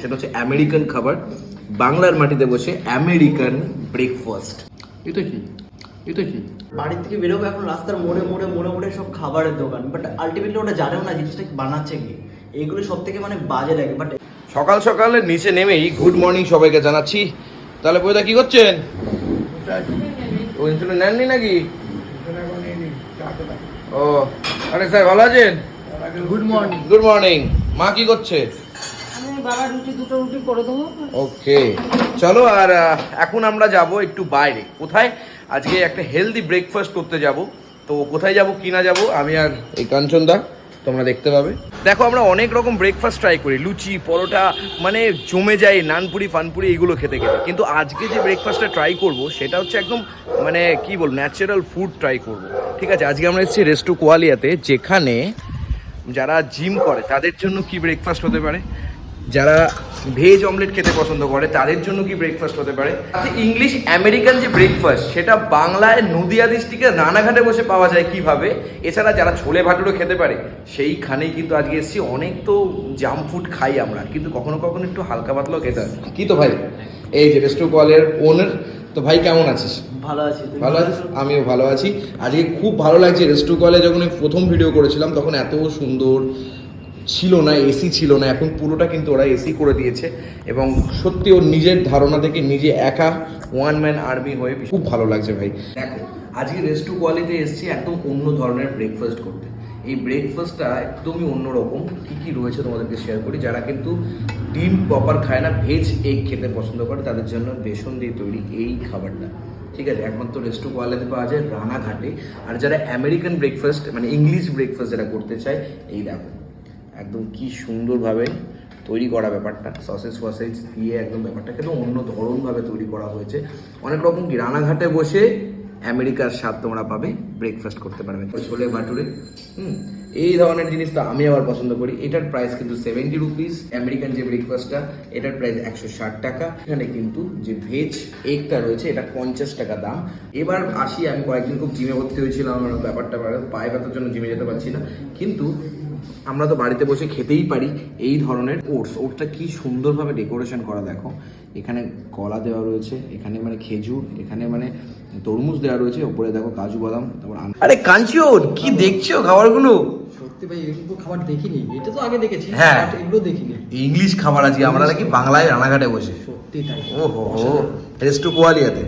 সেটা হচ্ছে আমেরিকান খাবার। বাংলার মাটিতে বসে আমেরিকান ব্রেকফাস্ট এটা কি? এটা কি? বাড়ি থেকে বেরোবো এখন রাস্তার মোড়ে মোড়ে মোড়ে মোড়ে সব খাবারের দোকান। বাট আলটিমেটলি ওটা জানেও না জিনিসটা কি বানাচ্ছে কি। এইগুলো সব থেকে মানে বাজে লাগে। বাট সকাল সকালে নিচে নেমেই গুড মর্নিং সবাইকে জানাচ্ছি। তাহলে বইদা কি করছেন? ও ইনসুলিন নেননি নাকি? ও আরে স্যার ভালো আছেন? গুড মর্নিং গুড মর্নিং মা কি করছে? বাবা রুটি, দুটো রুটি করে দেবো। ওকে। চলো আর এখন আমরা যাব একটু বাইরে। কোথায়? আজকে একটা হেলদি ব্রেকফাস্ট করতে যাব। তো কোথায় যাব, কি না যাব, আমি আর এই কাঞ্চনদা তোমরা দেখতে পাবে। দেখো, আমরা অনেক রকম ব্রেকফাস্ট ট্রাই করি। লুচি, পরোটা মানে জমে যায়, নানপুরি, ফানপুরি, এগুলো খেতে খেতে। কিন্তু আজকে যে ব্রেকফাস্টটা ট্রাই করব, সেটা হচ্ছে একদম মানে কি বল ন্যাচারাল ফুড ট্রাই করব। ঠিক আছে, আজকে আমরা এসেছি রেস্টু কোয়ালিয়াতে যেখানে যারা জিম করে, তাদের জন্য কি ব্রেকফাস্ট হতে পারে? যারা ভেজ অমলেট খেতে পছন্দ করে তাদের জন্য কি ব্রেকফাস্ট হতে পারে? ইংলিশ আমেরিকান যে ব্রেকফাস্ট সেটা বাংলায় নদিয়া ডিস্ট্রিক্টের রানাঘাটে বসে পাওয়া যায় কীভাবে? এছাড়া যারা ছোলে ভাটুরো খেতে পারে সেইখানেই কিন্তু আজকে এসেছি। অনেক তো জাম ফুড খাই আমরা কিন্তু কখনো কখনো একটু হালকা পাতলাও খেতে হয়। কি তো ভাই? এই যে রেস্টু কলের ওনার তো ভাই কেমন আছিস? ভালো আছি ভালো আছিস? আমিও ভালো আছি। আজকে খুব ভালো লাগছে রেস্টু কলে যখন আমি প্রথম ভিডিও করেছিলাম তখন এত সুন্দর ছিল না এসি ছিল না, এখন পুরোটা কিন্তু ওরা এসি করে দিয়েছে এবং সত্যি ওর নিজের ধারণা থেকে নিজে একা ওয়ান ম্যান আর্মি হয়ে খুব ভালো লাগছে ভাই। দেখো, আজকে রেস্টু কোয়ালিতে এসেছি একদম অন্য ধরনের ব্রেকফাস্ট করতে। এই ব্রেকফাস্টটা একদমই অন্যরকম। কী কী রয়েছে তোমাদেরকে শেয়ার করি? যারা কিন্তু ডিম প্রপার খায় না ভেজ এগ খেতে পছন্দ করে, তাদের জন্য বেসন দিয়ে তৈরি এই খাবারটা। ঠিক আছে, একমাত্র রেস্টু কোয়ালিতে পাওয়া যায় রানাঘাটে। আর যারা আমেরিকান ব্রেকফাস্ট মানে ইংলিশ ব্রেকফাস্ট যারা করতে চায়, এই দেখো। একদম কি সুন্দরভাবে তৈরি করা ব্যাপারটা। সসেজ ফসেজ দিয়ে একদম ব্যাপারটাকে তো অন্য ধরনভাবে তৈরি করা হয়েছে। অনেক রকম কি রানাঘাটে বসে আমেরিকার স্বাদ তোমরা পাবে ব্রেকফাস্ট করতে পারবে। ছোলে ভাটুরে, হুম, এই ধরনের জিনিস তো আমি আবার পছন্দ করি। এটার প্রাইস কিন্তু সেভেন্টি রুপিস আমেরিকান যে ব্রেকফাস্টটা এটার প্রাইস একশো ষাট টাকা। এখানে কিন্তু যে ভেজ এগটা রয়েছে, এটা পঞ্চাশ টাকা দাম। এবার আসি, আমি কয়েকদিন খুব জিমে ভর্তি হয়েছিলাম আমার ব্যাপারটা পায়ে ব্যথার জন্য জিমে যেতে পারছি না। কিন্তু আমরা তো বাড়িতে বসে খেতেই পারি এই ধরনের ওটস। ওটসটা কি সুন্দরভাবে ডেকোরেশন করা দেখো। এখানে কলা দেওয়া রয়েছে এখানে মানে খেজুর এখানে মানে তরমুজ দেওয়া রয়েছে ওপরে দেখো কাজু বাদাম তারপর আরে কাঞ্চন কি দেখছ খাবারগুলো? সত্যি ভাই এগুলো খাবার দেখিনি। এটা তো আগে দেখেছি হ্যাঁ। এগুলো দেখিনি। ইংলিশ খাবার আজকে আমরা নাকি বাংলায় রানাঘাটে বসে। সত্যি তাই। ও হো হো রেস্টু কোয়ালিয়াতে।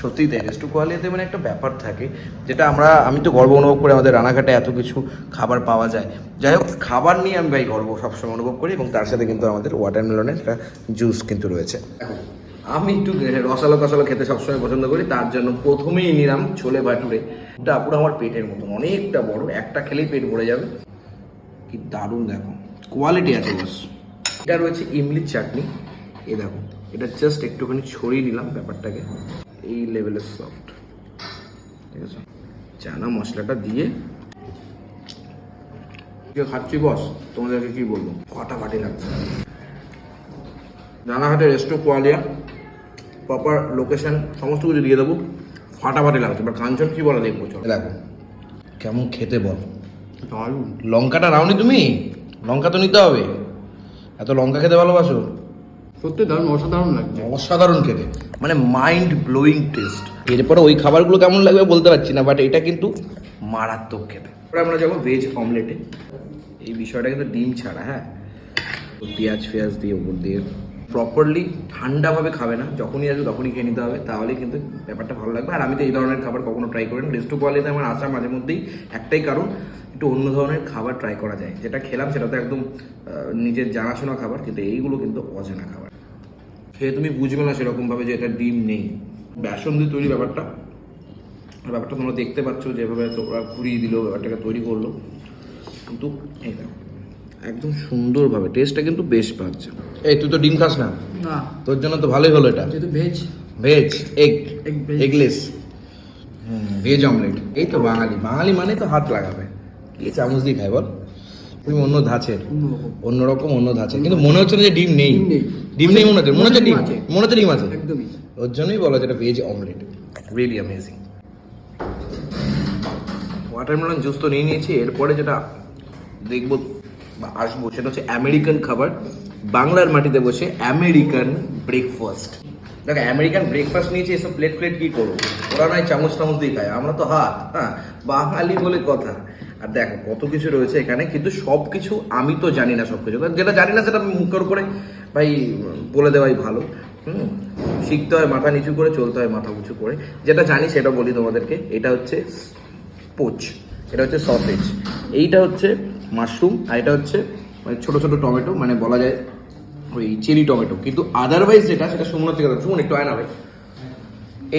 সত্যি তাই রেস্টু কোয়ালিয়াতে মানে একটা ব্যাপার থাকে যেটা আমরা আমি তো গর্ব অনুভব করি আমাদের রানাঘাটে এত কিছু খাবার পাওয়া যায়। যাই হোক খাবার নিয়ে আমি ভাই গর্ব সবসময় অনুভব করি এবং তার সাথে কিন্তু আমাদের ওয়াটারমেলনের একটা জুস কিন্তু রয়েছে। আমি একটু রসালো কসালো খেতে সবসময় পছন্দ করি তার জন্য প্রথমেই নিলাম ছোলে ভাটুরে। এটা পুরো আমার পেটের মতন অনেকটা বড় একটা খেলেই পেট ভরে যাবে। কি দারুণ দেখো। কোয়ালিটি আছে বস এটা রয়েছে ইমলির চাটনি এ দেখো। এটা জাস্ট একটুখানি ছড়িয়ে নিলাম ব্যাপারটাকে। এই লেভেলের সফট ঠিক আছে? চানা মশলাটা দিয়ে খাচ্ছি বস? তোমাদেরকে কি বলব? ফাটাফাটি লাগছে। রানাঘাটে রেস্টো কোয়ালিয়া প্রপার লোকেশন সমস্ত কিছু দিয়ে দেবো। ফাটাফাটি লাগছে। এবার কাঞ্চন কি বলে দেখব চলো। দেখো কেমন খেতে বল। লঙ্কাটা রাওনি তুমি? লঙ্কা তো নিতে হবে। এত লঙ্কা খেতে ভালোবাসো? সত্যি দারুণ অসাধারণ লাগছে। অসাধারণ খেতে। মানে মাইন্ড ব্লোয়িং টেস্ট এরপরে ওই খাবারগুলো কেমন লাগবে বলতে পারছি না বাট এটা কিন্তু মারাত্মক খেতে। এবার আমরা যাব ভেজ অমলেটে এই বিষয়টা কিন্তু ডিম ছাড়া হ্যাঁ। তো পেঁয়াজ ফেয়াজ দিয়ে ওপর দিয়ে প্রপারলি ঠান্ডাভাবে খাবে না, যখনই আসবে তখনই খেয়ে নিতে হবে তাহলে কিন্তু ব্যাপারটা ভালো লাগবে। আর আমি তো এই ধরনের খাবার কখনো ট্রাই করি না। রেস্টু কোয়ালিতে আমার আসা মাঝে মধ্যেই একটাই কারণ, একটু অন্য ধরনের খাবার ট্রাই করা যায়। যেটা খেলাম সেটা তো একদম নিজের জানাশোনা খাবার, কিন্তু এইগুলো কিন্তু অজানা খাবার। খেয়ে তুমি বুঝবে না সেরকমভাবে যে এটা ডিম নেই। বেসন দিয়ে তৈরি ব্যাপারটা ব্যাপারটা তোমরা দেখতে পাচ্ছ যেভাবে তোমরা ঘুরিয়ে দিল, ব্যাপারটাকে তৈরি করল। কিন্তু এই দেখো। একদম সুন্দরভাবে টেস্টটা কিন্তু বেশ পাচ্ছে। এই তুই তো ডিম খাস না? না। তোর জন্য তো ভালোই হলো এটা। যেহেতু veg veg egg veg. Eggless veg omelette এই তো বাঙালি। বাঙালি মানে তো হাত লাগাবে। কি চামচ দিয়ে খায় বল? তুমি অন্য ধাঁচের। অন্যরকম অন্য ধাঁচের। কিন্তু মনে হচ্ছে না যে ডিম নেই। ডিম নেই। ডিম নেই মনে হচ্ছে। মনে হচ্ছে ডিম। আছে। মনে হচ্ছে ডিম আছে। একদমই। ওর জন্যই বলা যেটা veg omelette really amazing watermelon juice তো নিয়ে নিয়েছি। এরপরে যেটা দেখব বা আসব সেটা হচ্ছে আমেরিকান খাবার। বাংলার মাটিতে বসে আমেরিকান ব্রেকফাস্ট দেখো, আমেরিকান ব্রেকফাস্ট নিয়েছি, এসব প্লেট ফ্লেট কি করব? ওরা নয় চামচ টামচ দিয়ে খায়, আমরা তো হাত হ্যাঁ? বাঙালি বলে কথা। আর দেখো, কত কিছু রয়েছে এখানে, কিন্তু সব কিছু আমি তো জানি না সব কিছু যেটা জানি না, সেটা মুখের উপরে ভাই, বলে দেওয়াই ভালো। হুম? শিখতে হয়, মাথা নিচু করে চলতে হয়, মাথা উঁচু করে। যেটা জানি, সেটা বলি তোমাদেরকে। এটা হচ্ছে পোচ এটা হচ্ছে সসেজ। এইটা হচ্ছে মাশরুম আর এটা হচ্ছে মানে ছোটো ছোটো টমেটো মানে বলা যায় ওই চিলি টমেটো। কিন্তু আদারওয়াইজ যেটা সেটা সুমন থেকে শুনুন একটু আয় না ভাই।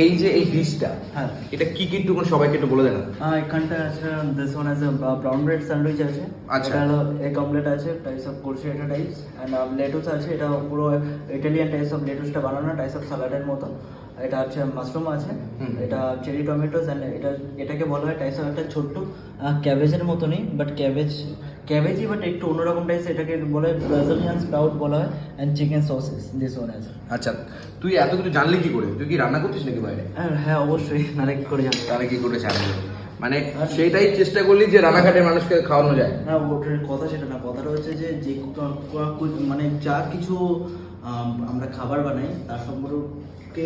এই যে এই ডিশটা হ্যাঁ। এটা কি কি একটু সবাইকে একটু বলে দেন আহ, এখানটা আছে দিস ওয়ান আছে ব্রাউন ব্রেড স্যান্ডউইচ আছে। আচ্ছা। এটা এগ অমলেট আছে টাইপস অফ করছে এটা টাইপস অ্যান্ড লেটুস আছে এটা পুরো ইটালিয়ান টাইপস অফ লেটুসটা বানানো টাইপস অফ স্যালাডের মতো। এটা হচ্ছে মাশরুম আছে। এটা চেরি টমেটোস অ্যান্ড এটা এটাকে বলা হয় টাইপস অফ একটা ছোট্ট ক্যাবেজের মতনই বাট ক্যাবেজ ক্যাবেজই বাট একটু অন্যরকম টাইপস এটাকে বলা হয় ব্রাজিলিয়ান স্প্রাউট বলা হয় and chicken sausage this one আছে আচ্ছা তুই এত কিছু জানলি কি করে? তুই কি রান্না করছিস নাকি বাইরে? হ্যাঁ অবশ্যই নাহলে কি করে জানব। তাহলে কি করে জানলি মানে সেইটাই চেষ্টা করলি যে রানাঘাটে মানুষকে খাওয়ানো যায়। না ওটার কথা সেটা না কথাটা হচ্ছে যে যে মানে যা কিছু আমরা খাবার বানাই তার সম্পর্কে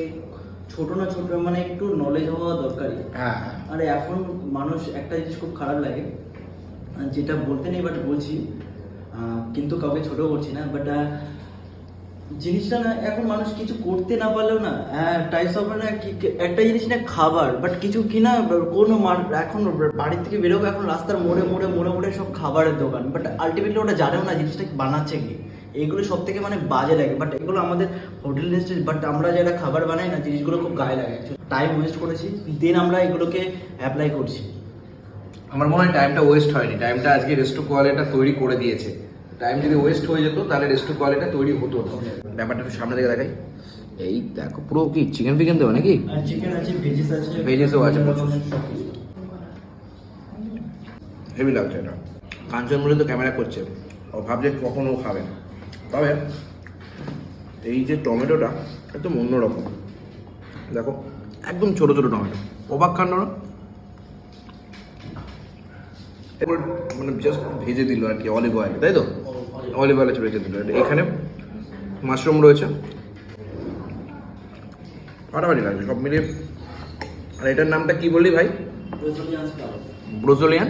ছোট না ছোট মানে একটু নলেজ হওয়া দরকারি হ্যাঁ। আর এখন মানুষ একটা জিনিস খুব খারাপ লাগে যেটা বলতে নেই বাট বলছি কিন্তু কাউকে ছোট করছি না বাট জিনিসটা না এখন মানুষ কিছু করতে না পারলেও না টাইপস অফ না একটা জিনিস না খাবার বাট কিছু কি না কোনো মার- এখন বাড়ির থেকে বেরোবে এখন রাস্তার মোড়ে মোড়ে মোড়ে মোড়ে সব খাবারের দোকান বাট আলটিমেটলি ওটা জানেও না জিনিসটা বানাচ্ছে কি। এগুলো সব থেকে মানে বাজে লাগে বাট এগুলো আমাদের হোটেল ইন্ডাস্ট্রি বাট আমরা যারা খাবার বানাই না জিনিসগুলো খুব গায়ে লাগে। টাইম ওয়েস্ট করেছি দেন আমরা এগুলোকে অ্যাপ্লাই করছি। আমার মনে হয় টাইমটা ওয়েস্ট হয়নি। টাইমটা আজকে রেস্টু কোয়ালিটা তৈরি করে দিয়েছে। টাইম যদি ওয়েস্ট হয়ে যেত তাহলে রেস্টু কোয়ালিটা তৈরি হতো। না ব্যাপারটা একটু সামনে থেকে দেখাই। এই দেখো পুরো কি চিকেন ফিকেন দেবো নাকি? চিকেন আছে ভেজিস আছে আছে প্রচুর। হেভি লাগছে এটা। কাঞ্চন বলে তো ক্যামেরা করছে। ও ভাবছে কখন ও খাবে। তবে এই যে টমেটোটা একদম অন্যরকম দেখো একদম ছোট ছোট টমেটো। অবাক কাণ্ড না এরপর মানে জাস্ট ভেজে দিল আর কি অলিভ অয়েল তাই তো? অলিভ অয়েলে ভেজে দিল। এখানে মাশরুম রয়েছে। ফাটাফাটি লাগছে সব মিলিয়ে। আর এটার নামটা কি বললি ভাই? ব্রোজোলিয়ান।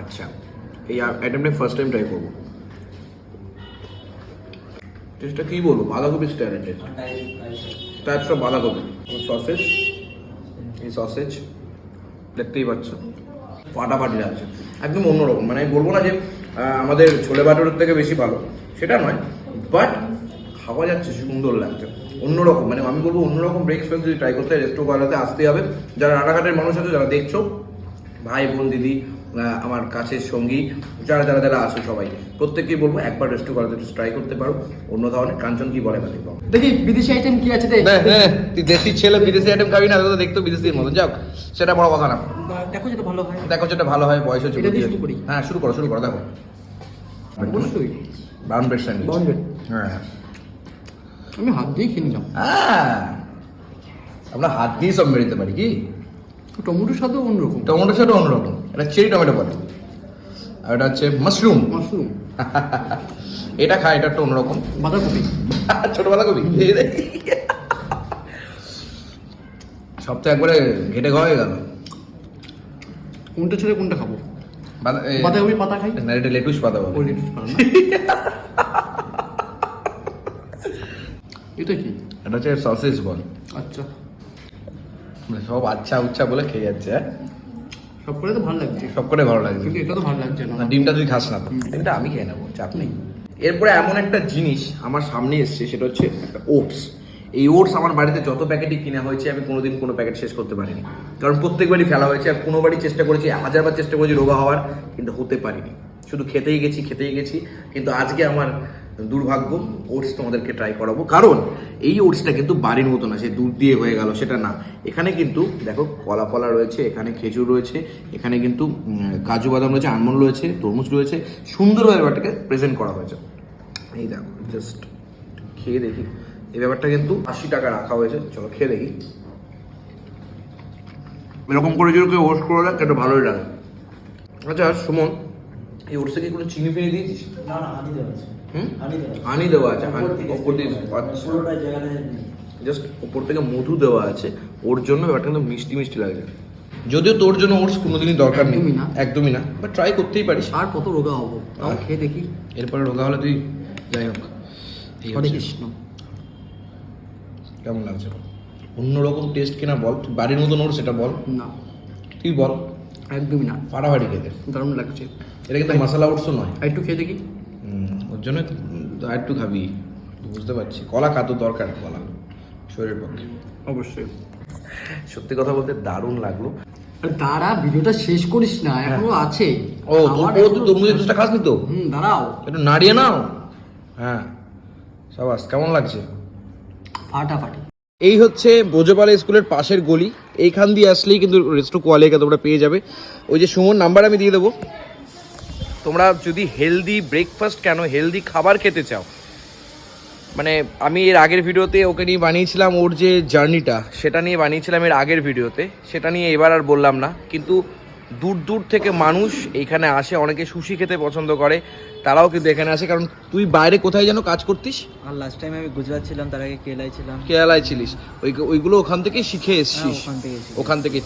আচ্ছা এই আইটেমটা ফার্স্ট টাইম ট্রাই করব। টেস্টটা কি বলব? বাঁধাকপি স্টাইলের টেস্ট আর type- type- টাইপস অফ বাঁধাকপি। সসেজ এই সসেজ দেখতেই পাচ্ছ। ফাটাফাটি লাগছে। একদম অন্যরকম। মানে আমি বলব না যে আমাদের ছোলে বাটুরের থেকে বেশি ভালো। সেটা নয়। বাট খাওয়া যাচ্ছে সুন্দর লাগছে। অন্যরকম। মানে আমি বলব অন্যরকম ব্রেকফাস্ট যদি ট্রাই করতে হয় রেস্টো করাতে আসতে হবে। যারা রানাঘাটের মানুষ আছে যারা দেখছ ভাই বোন দিদি আমার কাছের সঙ্গী যারা যারা যারা আছো সবাই। প্রত্যেককেই বলব একবার রেস্টো করাতে ট্রাই করতে পারো। অন্য ধরনের কাঞ্চন কি বলে মানে দেখি বিদেশি আইটেম কি আছে দেখ তুই দেশি ছেলে বিদেশি আইটেম খাবি না তো দেখতো বিদেশির মতো যাও সেটা বড় কথা না। দেখো যেটা ভালো হয়। দেখো যেটা ভালো হয় বয়স হচ্ছে দিয়ে শুরু করি? হ্যাঁ শুরু করো শুরু করো দেখো। অবশ্যই। Brown bread sandwich. Brown bread। হ্যাঁ। আমি হাত দিয়ে খেয়ে নিলাম। হ্যাঁ। আমরা হাত দিয়ে সব মেরে দিতে পারি কি? টমেটোর স্বাদও অন্যরকম। টমেটোর সাথে অন্যরকম। এটা চেরি টমেটো বলে। আর এটা হচ্ছে মাশরুম। মাশরুম। এটা খায় এটা একটু অন্যরকম। বাঁধাকপি। ছোটবেলা কবি সব তো একবারে ঘেটে খাওয়া হয়ে গেল। কোনটা ছেড়ে কোনটা খাব? বাঁধাকপি পাতা খাই? না এটা লেটুস পাতা বলে। লেটুস পাতা এটা কি? এটা হচ্ছে সসেজ বল। আচ্ছা। মানে সব আচ্ছা উচ্ছা বলে খেয়ে যাচ্ছে হ্যাঁ? সব করে তো ভালো লাগছে। সব করে ভালো লাগছে। কিন্তু এটা তো ভালো লাগছে না। ডিমটা তুই খাস না ডিমটা আমি খেয়ে নেব চাপ নেই। এরপরে এমন একটা জিনিস আমার সামনে এসছে সেটা হচ্ছে একটা ওটস। এই ওটস আমার বাড়িতে যত প্যাকেটই কিনা হয়েছে আমি কোনোদিন কোনো প্যাকেট শেষ করতে পারিনি। কারণ প্রত্যেকবারই ফেলা হয়েছে আর কোনোবারই চেষ্টা করেছি হাজারবার চেষ্টা করেছি রোগা হওয়ার কিন্তু হতে পারিনি। শুধু খেতেই গেছি খেতেই গেছি কিন্তু আজকে আমার দুর্ভাগ্য ওটস তোমাদেরকে ট্রাই করাবো। কারণ এই ওটসটা কিন্তু বাড়ির মতো না, সে দুধ দিয়ে হয়ে গেল, সেটা না। এখানে কিন্তু দেখো কলা ফলা রয়েছে, এখানে খেজুর রয়েছে, এখানে কিন্তু কাজু বাদাম রয়েছে আলমন্ড রয়েছে, তরমুজ রয়েছে। সুন্দরভাবে ব্যাপারটাকে প্রেজেন্ট করা হয়েছে। এই দেখো জাস্ট খেয়ে দেখি। এই ব্যাপারটা কিন্তু আশি টাকা রাখা হয়েছে। চলো খেয়ে দেখি। এরকম করে যদি কেউ ওস্ট করে দেয় একটু ভালোই লাগে। আচ্ছা সুমন এই ওটসে কি কোনো চিনি ফিনি দিয়েছিস? না না হাতি দেওয়া আছে। হুম? হানি দেওয়া হানি দেওয়া আছে হানি- ওপর দিয়ে spread আচ্ছা। পুরোটা জায়গাটা জাস্ট উপর থেকে মধু দেওয়া আছে ওর জন্য ব্যাপারটা কিন্তু মিষ্টি মিষ্টি লাগছে। যদিও তোর জন্য ওটস কোনোদিনই দরকার নেই। একদমই না। একদমই না বাট ট্রাই করতেই পারিস। আর কত রোগা হব? তাও আর- খেয়ে দেখি। এরপরে রোগা হলে তুই যাই হোক। হরে কৃষ্ণ। কেমন লাগছে অন্যরকম টেস্ট কিনা বল? তুই বাড়ির মতন ওর সেটা বল। না। তুই বল। একদমই না। ফাটাফাটি খেতে দারুণ লাগছে। এটা কিন্তু মশলা ওটসও নয়। আর একটু খেয়ে দেখি। ওর জন্য আর একটু খাবি। বুঝতে পারছি। কলা খাতো দরকার কলা শরীরের পক্ষে। অবশ্যই। সত্যি কথা বলতে দারুণ লাগল। দাঁড়া ভিডিওটা শেষ করিস না এখনও আছে। ও তোর আমার তোর মুখে জুসটা খাসনি তো? হুম দাঁড়াও। একটু নাড়িয়ে নাও। হ্যাঁ। সাবাস কেমন লাগছে? ফাটাফাটি। এই হচ্ছে বোঝপালা স্কুলের পাশের গলি। এইখান দিয়ে আসলেই কিন্তু রেস্টো কোয়ালিকা তোমরা পেয়ে যাবে। ওই যে সুমন নাম্বার আমি দিয়ে দেবো। তোমরা যদি হেলদি ব্রেকফাস্ট কেন হেলদি খাবার খেতে চাও? মানে আমি এর আগের ভিডিওতে ওকে নিয়ে বানিয়েছিলাম ওর যে জার্নিটা, সেটা নিয়ে বানিয়েছিলাম এর আগের ভিডিওতে। সেটা নিয়ে এবার আর বললাম না। কিন্তু দূর দূর থেকে মানুষ এখানে আসে, অনেকে সুশি খেতে পছন্দ করে। তারাও কিন্তু এখানে আসে কারণ তুই বাইরে কোথায় যেন কাজ করতিস? আর লাস্ট টাইম আমি গুজরাট ছিলাম তার আগে কেরালায় ছিলাম। কেরালায় ছিলিস। ওই ওইগুলো ওখান থেকে শিখে এসছিস। হ্যাঁ, ওখান থেকে ওখান থেকে